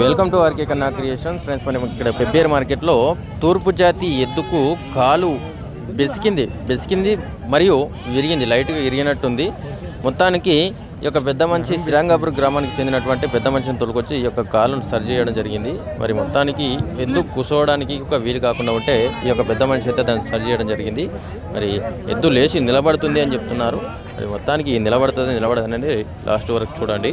Welcome to RK Kanna creations friends మనం ఇక్కడ పెబ్బేరు మార్కెట్లో తూర్పు జాతి ఎద్దుకు కాలు బెసికింది బెసికింది మరియు విరిగింది లైట్గా విరిగినట్టుంది. మొత్తానికి ఈ యొక్క పెద్ద మనిషి శ్రీరంగాపురం గ్రామానికి చెందినటువంటి పెద్ద మనిషిని తొలగొచ్చి ఈ యొక్క కాలును సరి చేయడం జరిగింది. మరి మొత్తానికి ఎద్దు కూర్చోవడానికి ఒక వీలు కాకుండా ఉంటే ఈ యొక్క పెద్ద మనిషి అయితే దాన్ని సరి చేయడం జరిగింది. మరి ఎద్దు లేచి నిలబడుతుంది అని చెప్తున్నారు. మరి మొత్తానికి నిలబడుతుంది నిలబడదు అనేది లాస్ట్ వరకు చూడండి.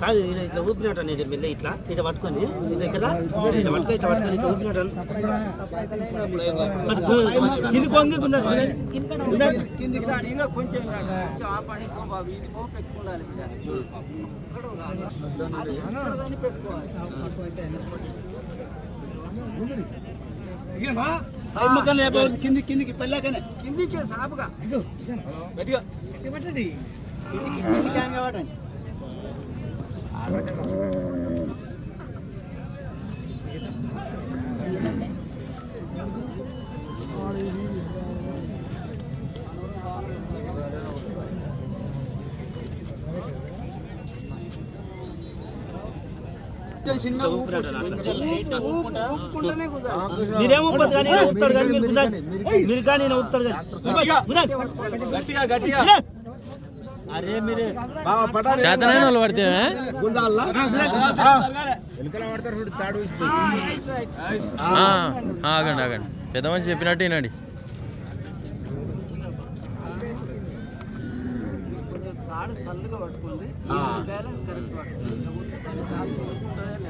కాదు ఈయన ఇట్లా ఊపినట్టు నేను మెల్ల ఇట్లా ఇట్లా పట్టుకొని ఇట్లా ఇక్కడ ఇట్లా పట్టుకొని ఇట్లా పట్టుకొని ఇట్లా ఊపినట్టు ఇది కొంగి కిందికి రాడు ఇంకా కొంచెం రాడు. కొంచెం ఆ. పని ఇంకో బాబు వీడికో పెట్టుకోవాలి ఇక్కడదని పెట్టుకోవాలి కింది కిందికి పెళ్ళాకనే కిందికి సాపుగా. గట్టిగా. కిందికి కిందికి మీరేమో ఊపుతారు కానీ ఊపుతాడు కానీ మీరు కుదరదు. మీరు కానీ. ఈయన ఊపుతాడు కానీ. కుదరదు. అరే మీరే చేతనైన వాళ్ళు పడితే ఆగండి ఆగండి. పెద్ద మనిషి చెప్పినట్టు వినండి. సల్లుగా పట్టుకుంది. బ్యాలెన్స్ కరెక్ట్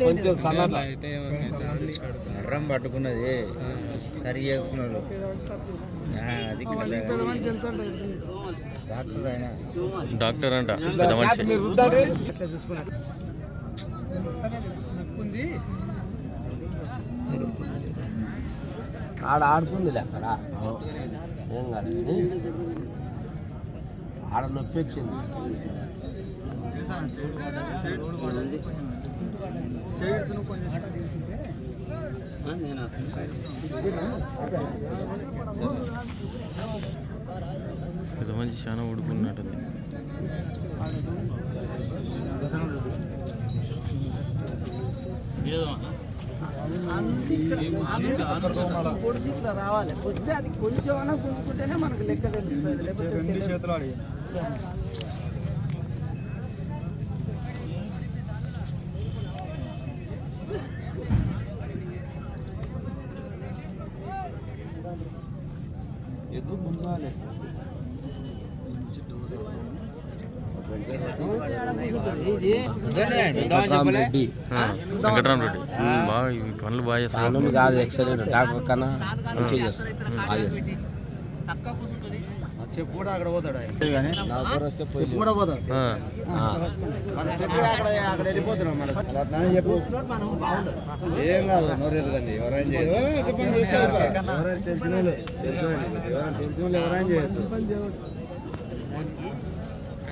కొంచెం సన్నట్ల అర్రం పట్టుకున్నది. సరి చేస్తున్నారు. ఆ, అది డాక్టర్ ఆయన. డాక్టర్ అంట పెద్ద మనిషి. ఆడ ఆడుతుంది అక్కడ. ఏం కాదు. ఆడ నొప్పి వచ్చింది. నేను పెద్ద మనిషి చాలా ఉడుకున్నట్టుంది పొడిచి ఇట్లా రావాలి వస్తే అది కొంచెం అన్నా గుంజుకుంటేనే మనకు లెక్క తెలుస్తుంది లేకపోతే రెడ్డి. ఆ, వెంకటరామ రెడ్డి. బాగా ఇవి పనులు బాగా చేస్తాడు ఆనంద్ కాదు ఎక్సలెంట్ డాక్టర్ కన్నా మంచిగా బాగా చేస్తాడు చెప్పు కూడా అక్కడ పోతాడు ఆయన. నా ఊరు వస్తే పోయి కూడా పోతాడు. ఆ, మన చెప్పు అక్కడ అక్కడ వెళ్ళిపోతున్నాం మన. చెప్పు. ఏం కాదు నోరేరు కానీ ఎవరైనా ఎవరైనా తెలిసిన వాళ్ళు ఎవరైనా తెలిసిన వాళ్ళు ఎవరైనా చేయొచ్చు పట్టుకోవడం ఇద్దరు ముగ్గురు మన బాధ అని పట్టుకొని కానీ వాటి వాగుతుందా? మీదే ఉంటుంది ఆ పని అంతా.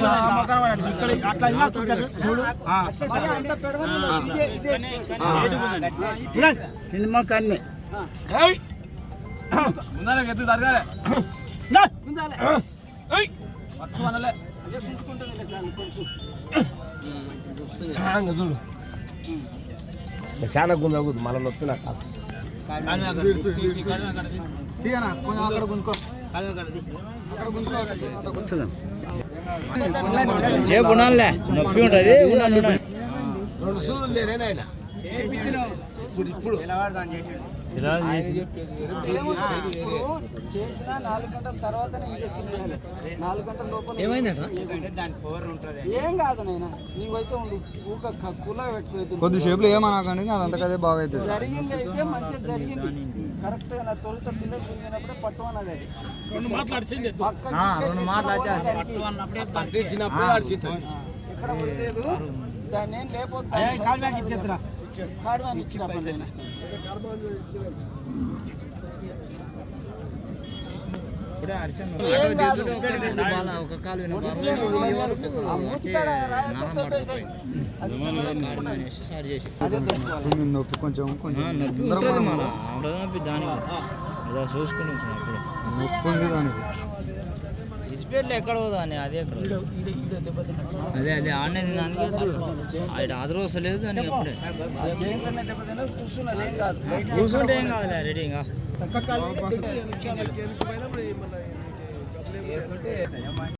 మంచిగా బాగా సరిగ్గా సరిగ్గా సరిగా ఇది- ఆడి- అక్కడ మొక్కలు, అక్కడ మొక్కలు. గునారి. అక్కడ ఆ అమ్మకం, అమ్మకం, ఎదురు మొక్కలు, లంగా, ఆ మొక్కలు వాడు. ఇక్కడ అట్లా ఇంకా తుంటాడు. చూడు. ఆ. మరి అంత పెడదాం ఇదే ఇదే ఆ. గునారి. కింది మొక్క అన్ని ఏయ్ నా. గుంజాలే ఏయ్ అదే గుంజుకుంటుంది ఇట్లా కొడుకు ఆ, ఇంకా చూడు చాలా గుందగుద్దు మళ్ళీ నొప్పి నాకు కాదు రెండు సూదులు లేరే నాయన ఇప్పుడు ఇప్పుడు ఇప్పుడు చేసిన నాలుగు గంటల తర్వాత నాలుగు గంటల లోపల ఏమైందట? ఏం కాదు నాయన నీవైతే ఉండు. ఊక కుల పెట్టుకోవద్దు కొద్దిసేపులో ఏమనకండి అదంతా కదే బాగా అవుతుంది జరిగింది అయితే మంచిగా జరిగింది. కరెక్ట్గా నా తొలుత పిల్లలు తిరిగినప్పుడే అది. రెండు మాట్లాడి మాట్లాడి దాన్ని ఏం లేకపోతే నొప్పి కొంచెం కొంచెం మనం చూసుకుని నొప్పి ఉంది దానికి. ఇస్పేట్లో ఎక్కడ పోదాని అది ఎక్కడ అదే అదే ఆడనేది దానికి అది ఆదరూ వస్తలేదు దానికి అప్పుడే కూర్చుంటే ఏం కాదులే రెడీ ఇంకా.